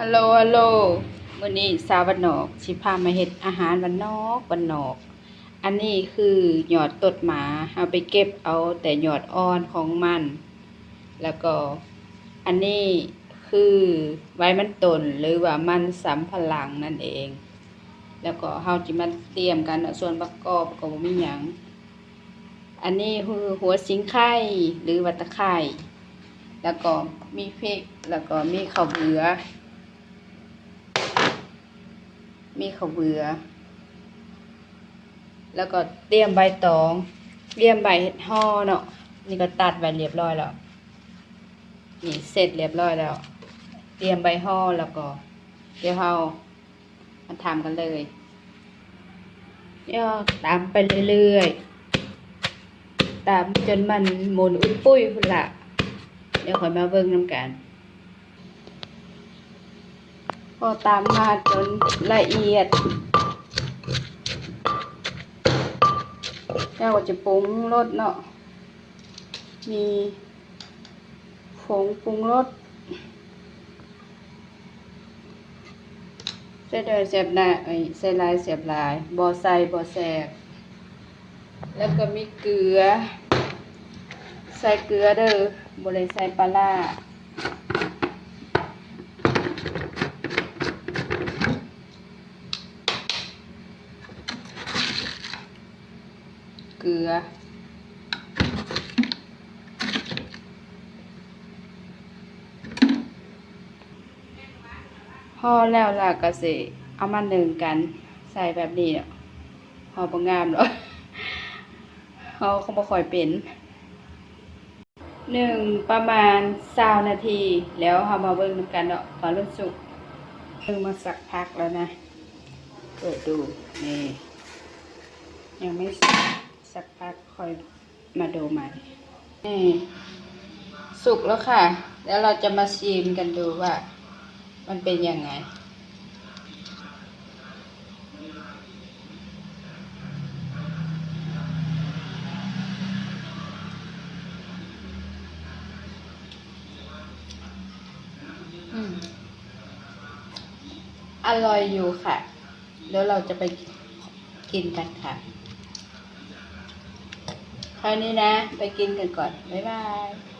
ฮัลโหลฮัลโหลมื้อนี้สาวบ้านนอกสิพามาเฮ็ดอาหารบ้านนอกบ้านนอก อันนี้คือหยอดตดหมาเอาไปเก็บเอาแต่หยอดอ่อนของมัน แล้วก็อันนี้คือไว้มันตนหรือว่ามันสำพลังนั่นเอง แล้วก็เฮาจิมาเตรียมกันส่วนประกอบก็บ่มีหยังอันนี้คือหัวสิงไข่หรือวัตะไคร่แล้วก็มีพริกแล้วก็มีข้าวเบือ มีข้าวเบือ แล้วก็เตรียมใบตอง เตรียมใบเห็ดห่อเนาะ นี่ก็ตัดใบเรียบร้อยแล้ว นี่เสร็จเรียบร้อยแล้ว เตรียมใบห่อแล้วก็ เดี๋ยวเรามาทำกันเลยเดี๋ยตามไปเรื่อยๆ ตามจนมันหมุนอุ้ยปุ้ยพุ่นละเดี๋ยวคอยมาเบิ่งน้ำกัน พอตามมาจนละเอียดแล้วก็จะปรุงรสเนาะ มีผงปรุงรสใส่เดยเสียบหน้าไอ้ยใส่ลายเสียบลายบอใส่บอแสบแล้วก็มีเกลือ ใส่เกลือเด้อบริใส่ปลาร้า ลือ พอแล้วล่ะก็สิเอามาหนึ่งกัน ใส่แบบนี้เนาะพอประงามเนาเขาคงบ่ค่อยเป็นหนึ่งประมาณสานาที แล้วเรามาเบิ่งกันเนาะตอนริ่มสุกเบิ่งมาสักพักแล้วนะ เปิดดูนี่ยังไม่สุก สักพักค่อยมาดูใหม่นี่สุกแล้วค่ะ แล้วเราจะมาชิมกันดูว่า มันเป็นยังไง อร่อยอยู่ค่ะเดี๋ยวเราจะไปกินกันค่ะ คราวนี้นะ ไปกินกันก่อน บ๊ายบาย